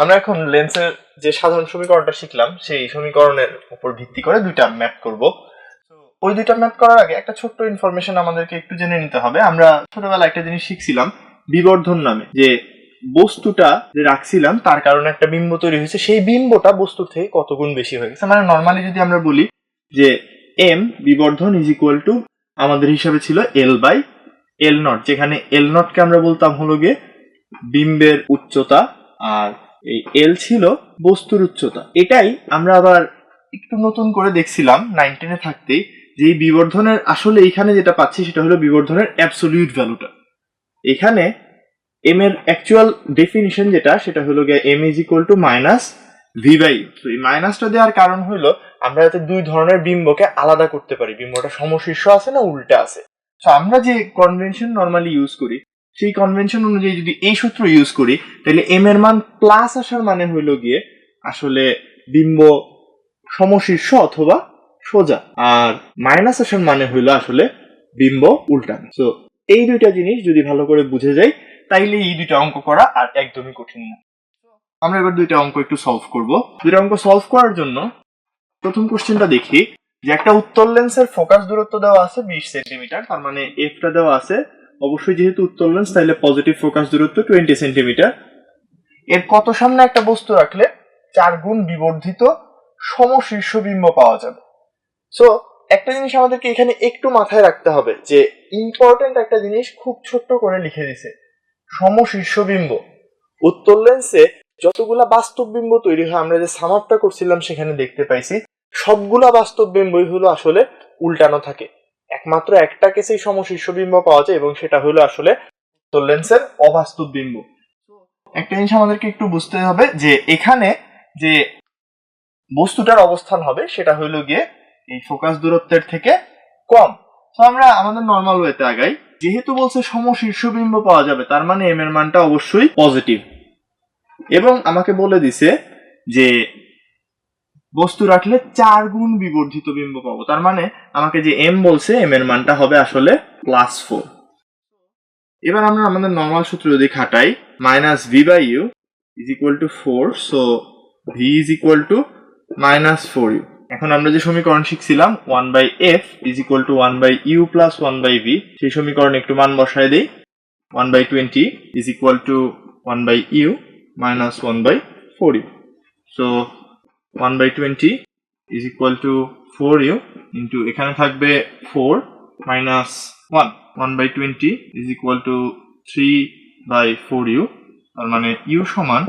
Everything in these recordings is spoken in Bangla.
আমরা এখন লেন্সের যে সাধারণ সমীকরণটা শিখলাম, সেই সমীকরণের উপর ভিত্তি করে দুইটা ম্যাপ করব। ওই দুইটা ম্যাপ করার আগে একটা ছোট্ট ইনফরমেশন আমাদেরকে একটু জেনে নিতে হবে। আমরা ছোটবেলায় একটা জিনিস শিখছিলাম, বিবর্ধন নামে, যে বস্তুটা যে রাখছিলাম, তার কারণে একটা বিম্ব তৈরি হয়েছে। সেই বিম্বটা বস্তুর থেকে কত গুণ বেশি হয়ে গেছে? মানে নর্মালি যদি আমরা বলি যে এম বিবর্ধন ইজ ইকুয়াল টু আমাদের হিসাবে ছিল এল বাই এল নট যেখানে এল নটকে আমরা বলতাম হলো গিয়ে বিম্বের উচ্চতা আর এই এল ছিল বস্তুর উচ্চতা। এটাই আমরা আবার একটু নতুন করে দেখছিলাম নাইনটিনে থাকতেই, যে বিবর্ধনের আসলে এখানে যেটা পাচ্ছি সেটা হলো বিবর্ধনের অ্যাবসলিউট ভ্যালুটা এখানে এম এর অ্যাকচুয়াল ডেফিনিশন যেটা, সেটা হলো গিয়ে M is equal to minus V by তো এই মাইনাসটা দেওয়ার কারণ হলো, আমরা যাতে দুই ধরনের বিম্বকে আলাদা করতে পারি। বিম্বটা সমশীর্ষ আছে না উল্টা আছে। তো আমরা যে কনভেনশন নর্মালি ইউজ করি সেই কনভেনশন অনুযায়ী যদি এই সূত্র ইউজ করি, তাহলে এম এর মান প্লাস আসার মানে হইল গিয়ে আসলে বিম্ব সমশীর্ষ অথবা সোজা, আর মাইনাস আসার মানে হইল আসলে বিম্ব উল্টানো। তো এই দুইটা জিনিস যদি ভালো করে বুঝে যাই, তাইলে এই দুইটা অঙ্ক করা আর একদমই কঠিন না। আমরা এবার দুইটা অঙ্ক একটু সলভ করব। দুইটা অঙ্ক সলভ করার জন্য প্রথম কোশ্চেনটা দেখি, যে একটা উত্তর লেন্সের ফোকাস দূরত্ব দেওয়া আছে বিশ সেন্টিমিটার তার মানে এফটা দেওয়া আছে অবশ্যই যেহেতু উত্তর লেন্স তাহলে পজিটিভ ফোকাস দূরত্ব টোয়েন্টি সেন্টিমিটার এর কত সামনে একটা বস্তু রাখলে চার গুণ বিবর্ধিত সমশীর্ষ বিম্ব পাওয়া যাবে। সো একটা জিনিস আমাদেরকে এখানে একটু মাথায় রাখতে হবে যে ইম্পর্টেন্ট একটা জিনিস খুব ছোট্ট করে লিখে দিছে, সমশীর্ষ বিম্ব। উত্তর লেন্সে যতগুলা বাস্তব বিম্ব তৈরি হয়, আমরা যে সামাপটা করছিলাম সেখানে দেখতে পাইছি, সবগুলা বাস্তব বিম্বই হলো আসলে উল্টানো থাকে। একমাত্র একটা কেসেই সমশীর্ষ বিম্ব পাওয়া যায় এবং সেটা হলো আসলে লেন্সের অবাস্তব বিম্ব একটা জিনিস আমাদেরকে একটু বুঝতে হবে যে এখানে যে বস্তুটার অবস্থান হবে সেটা হইল গিয়ে এই ফোকাস দূরত্বের থেকে কম। তো আমরা আমাদের নর্মাল ওয়েতে আগাই। যেহেতু বলছে সমশীর্ষ বিম্ব পাওয়া যাবে, তার মানে এম এর মানটা অবশ্যই পজিটিভ এবং আমাকে বলে দিছে যে বস্তু রাখলে চার গুণ বিবর্ধিত বিম্ব পাবো। তার মানে আমাকে যে এম বলছে এম এর মানটা হবে আসলে প্লাস ফোর এবার আমরা আমাদের নর্মাল সূত্র যদি খাটাই minus V by U is equal to four so V is equal to minus four U এখন আমরা যে সমীকরণ শিখছিলাম one by F is equal to one by U plus one by V সেই সমীকরণ একটু মান বসায় দিই। One by twenty is equal to one by U minus one by four U so one by twenty is equal to four U into এখানে থাকবে four minus one one by twenty is equal to three by four U তার মানে ইউ সমান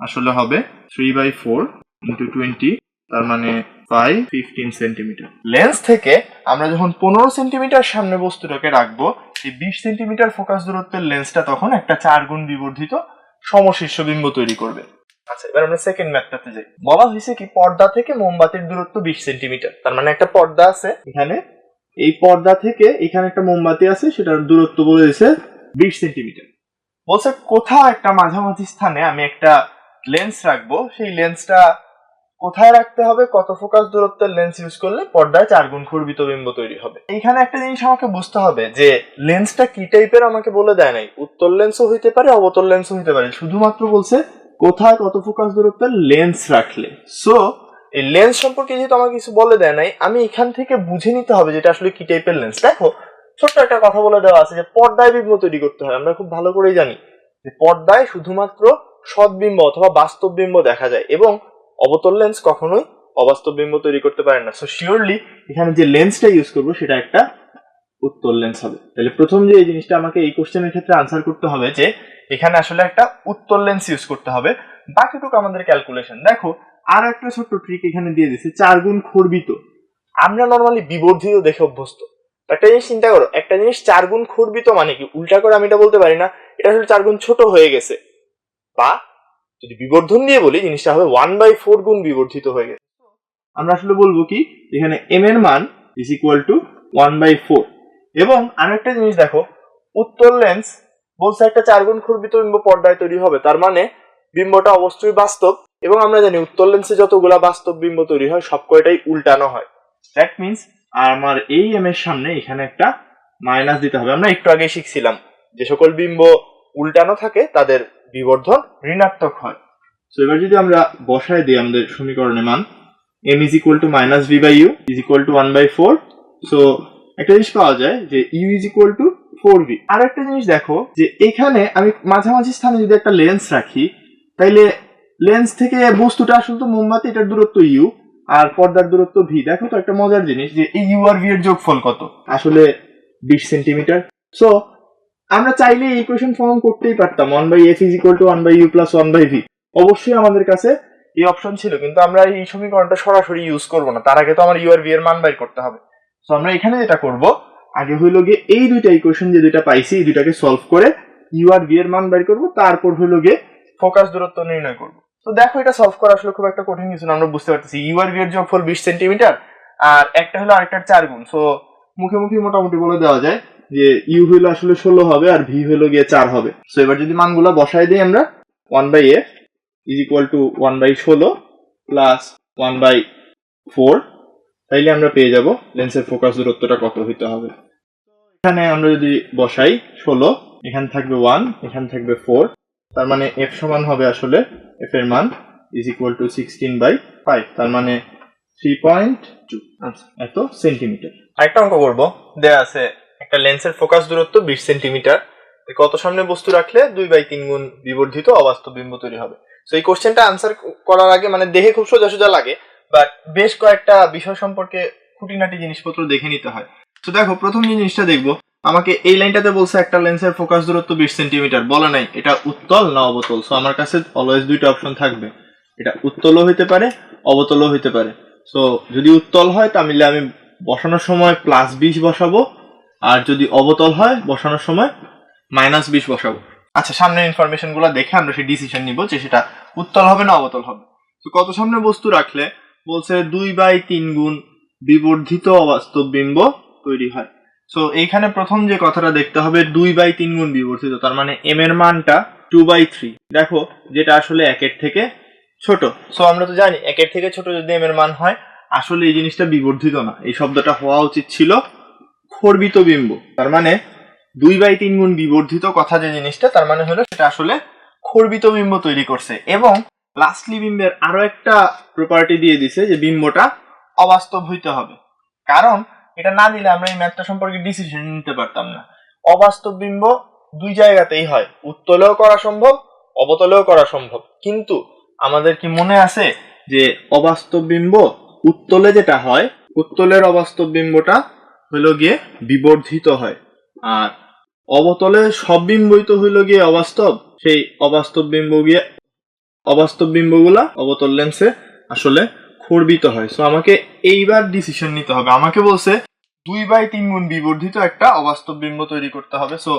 আসলে হবে three by four into twenty তার মানে ফাইভ ফিফটিন সেন্টিমিটার লেন্স থেকে আমরা যখন পনেরো সেন্টিমিটার সামনে বস্তুটাকে রাখব এই বিশ সেন্টিমিটার ফোকাস দূরত্বের লেন্সটা তখন একটা চার গুণ বিবর্ধিত সমশীর্ষ বিম্ব তৈরি করবে। আচ্ছা এবার আমরা সেকেন্ড ম্যাপটাতে যাই। বলা হয়েছে কি, পর্দা থেকে মোমবাতির দূরত্ব বিশ সেন্টিমিটার তার মানে একটা পর্দা আছে এখানে। এই পর্দা থেকে এখানে একটা মোমবাতি আছে, সেটার দূরত্ব বলে দিয়েছে বিশ সেন্টিমিটার বলছে, কোথাও একটা মাঝামাঝি স্থানে আমি একটা লেন্স রাখব। সেই লেন্সটা কোথায় রাখতে হবে, কত ফোকাস দূরত্বের লেন্স ইউজ করলে পর্দায় চার গুণ ঘূর্বিত বিম্ব তৈরি হবে। এইখানে একটা জিনিস আমাকে বুঝতে হবে, যে লেন্সটা কি টাইপের আমাকে বলে দেয় নাই? উত্তর লেন্সও হইতে পারে, অবতল লেন্সও হইতে পারে। শুধুমাত্র বলছে কোথায় কত ফোকাস দূরত্বের লেন্স রাখলে? সো এই লেন্স সম্পর্কে যেহেতু আমাকে কিছু বলে দেয় নাই, আমি এখান থেকে বুঝে নিতে হবে যেটা আসলে কি টাইপের লেন্স দেখো, ছোট্ট একটা কথা বলে দেওয়া আছে যে পর্দায় বিম্ব তৈরি করতে হয়, আমরা খুব ভালো করেই জানি। যে পর্দায় শুধুমাত্র সদ্বিম্ব অথবা বাস্তব বিম্ব দেখা যায় এবং অবতল লেন্স কখনোই অবাস্তব বিম্ব তৈরি করতে পারে না। সো শিওরলি এখানে যে লেন্সটা ইউজ করব, সেটা একটা উত্তর লেন্স হবে। তাহলে প্রথম যে এই জিনিসটা আমাকে এই কোশ্চেনের ক্ষেত্রে আনসার করতে হবে যে, এখানে আসলে একটা উত্তর লেন্স ইউজ করতে হবে। বাকিটুকু আমাদের ক্যালকুলেশন দেখো, আর একটা ছোট্ট ট্রিক এখানে দিয়ে দিছে চার গুণ খর্বিত। আমরা নর্মালি বিবর্ধিত দেখে অভ্যস্ত। একটা জিনিস চিন্তা করো, একটা জিনিস চার গুণ খর্বিত মানে কি? উল্টা করে আমি এটা বলতে পারি না, এটা আসলে চার গুণ ছোট হয়ে গেছে। বা, যদি বিবর্ধন দিয়ে বলি, জিনিসটা হবে ওয়ান বাই ফোর গুণ বিবর্ধিত হয়ে গেছে। আমরা আসলে বলব কি, এখানে এম এর মান is equal to one by four এবং আরেকটা জিনিস দেখো উত্তর লেন্স বলছে একটা চার গুণ খর্বিত বিম্ব পর্দায় তৈরি হবে, তার মানে বিম্বটা অবশ্যই বাস্তব এবং আমরা জানি উত্তর লেন্সে যতগুলা বাস্তব বিম্ব তৈরি হয় সব কয়টাই উল্টানো হয়। দ্যাট মিনস আমার এই এম এর সামনে এখানে একটা মাইনাস দিতে হবে। আমরা একটু আগে শিখছিলাম যে সকল বিম্ব উল্টানো থাকে, তাদের বিবর্ধন ঋণাত্মক হয়। তো এবার যদি আমরা বসায় দিই আমাদের সমীকরণে মান M is equal to minus V by U is equal to one by four so একটা জিনিস পাওয়া যায় যে U is equal to four V আর একটা জিনিস দেখো যে এখানে আমি মাঝামাঝি স্থানে যদি একটা লেন্স রাখি, তাইলে লেন্স থেকে বস্তুটা আসলে তো মোমবাতি, এটার দূরত্ব ইউ আর পর্দার দূরত্ব ভি দেখো তো একটা মজার জিনিস যে এই ইউ আর ভি এর যোগফল কত? আসলে বিশ সেন্টিমিটার। সো আমরা চাইলে এই ইকুয়েশন ফর্ম করতেই পারতাম। One by F is equal to one by U plus one by V অবশ্যই আমাদের কাছে এই অপশন ছিল, কিন্তু আমরা এই সমীকরণটা সরাসরি ইউজ করব না। তার আগে তো আমার ইউ আর ভি এর মান বাইর করতে হবে। তো আমরা এখানে যেটা করব। আগে হইল গিয়ে এই দুইটা ইকুয়েশন যে দুইটা পাইছি, এই দুইটাকে সলভ করে ইউ আর ভি এর মান বাইর করব, তারপর হইল গিয়ে ফোকাস দূরত্ব নির্ণয় করব। তো দেখো এটা সলভ করা আসলে খুব একটা কঠিন কিছু না, আমরা বুঝতে পারতেছি। ইউ আর ভি এর যোগফল বিশ সেন্টিমিটার আর একটা হলো আরেকটার চার গুণ। সো মুখে মুখে মোটামুটি বলে দেওয়া যায় যে ইউ হইল আসলে ষোলো হবে আর ভি হইল গিয়ে চার হবে। সো এবার যদি মানগুলো বসাই দিই আমরা one by F is equal to one by ষোলো প্লাস ওয়ান বাই ফোর তাইলে আমরা পেয়ে যাব লেন্সের ফোকাস দূরত্বটা কত হইতে হবে। এখানে আমরা যদি বসাই, ষোলো, এখানে থাকবে ওয়ান এখানে থাকবে ফোর তার মানে এফ সমান হবে আসলে এফ এর মান is equal to sixteen by five তার মানে থ্রি পয়েন্ট টু এত সেন্টিমিটার আরেকটা অঙ্ক করব, দেয়া আছে একটা লেন্সের ফোকাস দূরত্ব বিশ সেন্টিমিটার কত সামনে বস্তু রাখলে দুই বাই তিন গুণ বিবর্ধিত অবাস্তব বিম্ব তৈরি হবে। তো এই কোশ্চেনটা আনসার করার আগে মানে দেখে খুব সোজা সোজা লাগে বাট বেশ কয়েকটা বিষয় সম্পর্কে খুঁটিনাটি জিনিসপত্র দেখে নিতে হয়। তো দেখো, প্রথম জিনিসটা দেখব, আমাকে এই লাইনটাতে বলছে একটা লেন্সের ফোকাস দূরত্ব বিশ সেন্টিমিটার। বলে নাই, এটা উত্তল না অবতল? সো আমার কাছে অলওয়েজ দুইটা অপশন থাকবে। এটা উত্তলও হইতে পারে, অবতলও হইতে পারে। সো যদি উত্তল হয়, তাহলে আমি বসানোর সময় প্লাস বিশ বসাবো, আর যদি অবতল হয়, বসানোর সময় মাইনাস বিশ বসাবো। আচ্ছা সামনের ইনফরমেশনগুলো দেখে আমরা সেই ডিসিশন নিব যে সেটা উত্তল হবে না অবতল হবে। তো কত সামনে বস্তু রাখলে বলছে দুই বাই তিন গুণ বিবর্ধিত অবাস্তব বিম্ব তৈরি হয়। সো এখানে প্রথম যে কথাটা দেখতে হবে, দুই বাই তিন গুণ বিবর্ধিত, তার মানে এম এর মানটা টু বাই থ্রি দেখো, যেটা আসলে একের থেকে ছোট। সো আমরা তো জানি, একের থেকে ছোট যদি এম এর মান হয়, আসলে এই জিনিসটা বিবর্ধিত না। এই শব্দটা হওয়া উচিত ছিল খর্বিত বিম্ব। তার মানে দুই বাই তিন গুণ বিবর্ধিত কথা যে জিনিসটা, তার মানে হলো সেটা আসলে খর্বিত বিম্ব তৈরি করছে। এবং লাস্টলি বিম্বের আরও একটা প্রপার্টি দিয়ে দিছে যে বিম্বটা অবাস্তব হইতে হবে। কারণ এটা না দিলে আমরা এই ম্যাথটা সম্পর্কে ডিসিশন নিতে পারতাম না। অবাস্তব বিম্ব দুই জায়গাতেই হয়। উত্তলেও করা সম্ভব, অবতলেও করা সম্ভব। কিন্তু আমাদের কি মনে আছে যে অবাস্তব বিম্ব উত্তলে যেটা হয়, উত্তলের অবাস্তব বিম্বটা হইল গিয়ে বিবর্ধিত হয়। আর অবতলে সব বিম্বই তো হইল গিয়ে অবাস্তব, সেই অবাস্তব বিম্ব গিয়ে অবাস্তব বিম্বগুলা অবতল লেন্সে আসলে খর্বিত হয়। সো আমাকে এইবার ডিসিশন নিতে হবে। আমাকে বলছে দুই বাই তিন গুণ বিবর্ধিত একটা অবাস্তব বিম্ব তৈরি করতে হবে। সো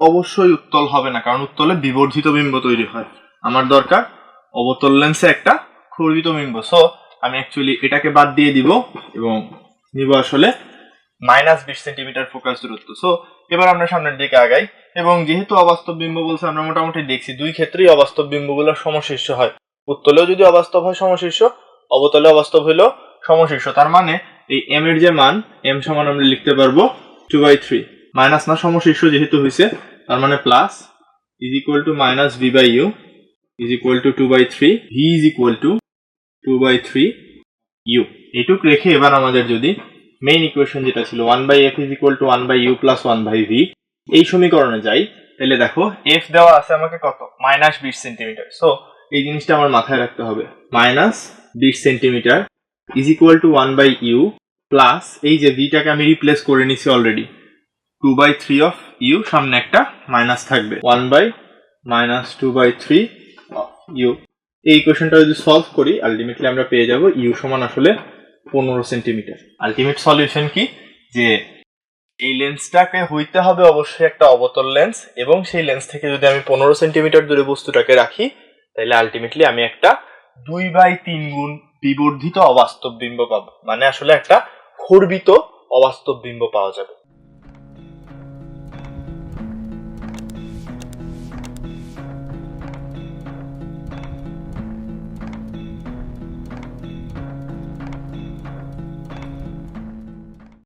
অবশ্যই উত্তল হবে না, কারণ উত্তলে বিবর্ধিত বিম্ব তৈরি হয়। আমার দরকার অবতল লেন্সে একটা খর্বিত বিম্ব। সো আমি অ্যাকচুয়ালি এটাকে বাদ দিয়ে দিব এবং নিব আসলে মাইনাস বিশ সেন্টিমিটার ফোকাস দূরত্ব। সো এবার আমরা সামনের দিকে আগাই। এবং যেহেতু অবাস্তব বিম্ব বলছে, আমরা মোটামুটি দেখছি দুই ক্ষেত্রেই অবাস্তব বিম্বগুলো সমশীর্ষ হয়। উত্তলেও যদি অবাস্তব হয় সমশীর্ষ, অবতলে অবাস্তব হইলেও সমশীর্ষ। তার মানে এই এম এর যে মান এম সমান আমরা লিখতে পারব টু বাই থ্রি মাইনাস না সমশীর্ষ যেহেতু হয়েছে তার মানে plus is equal to minus V by U is equal to two by three V is equal to two by three U এটুক রেখে এবার আমাদের যদি মেইন ইকুয়েশন যেটা ছিল one by F is equal to one by U plus one by V এই সমীকরণে যাই, তাহলে দেখো এফ দেওয়া আছে আমাকে কত? মাইনাস বিশ সেন্টিমিটার সো এই জিনিসটা আমার মাথায় রাখতে হবে। মাইনাস বিশ centimetre is equal to one by U plus এই যে ভিটাকে আমি রিপ্লেস করে নিছি already two by three of U সামনে একটা মাইনাস থাকবে। One by minus two by three U এই ইকুয়েশনটা যদি সলভ করি আলটিমেটলি আমরা পেয়ে যাব ইউ সমান আসলে পনেরো সেন্টিমিটার। আলটিমেট সলিউশন কি? যে এই লেন্সটাকে হইতে হবে অবশ্যই একটা অবতল লেন্স এবং সেই লেন্স থেকে যদি আমি পনেরো সেন্টিমিটার দূরে বস্তুটাকে রাখি তাহলে আলটিমেটলি আমি একটা দুই বাই তিন গুণ বিবর্ধিত অবাস্তব বিম্ব পাবো। মানে আসলে একটা খর্বিত অবাস্তব বিম্ব পাওয়া যাবে।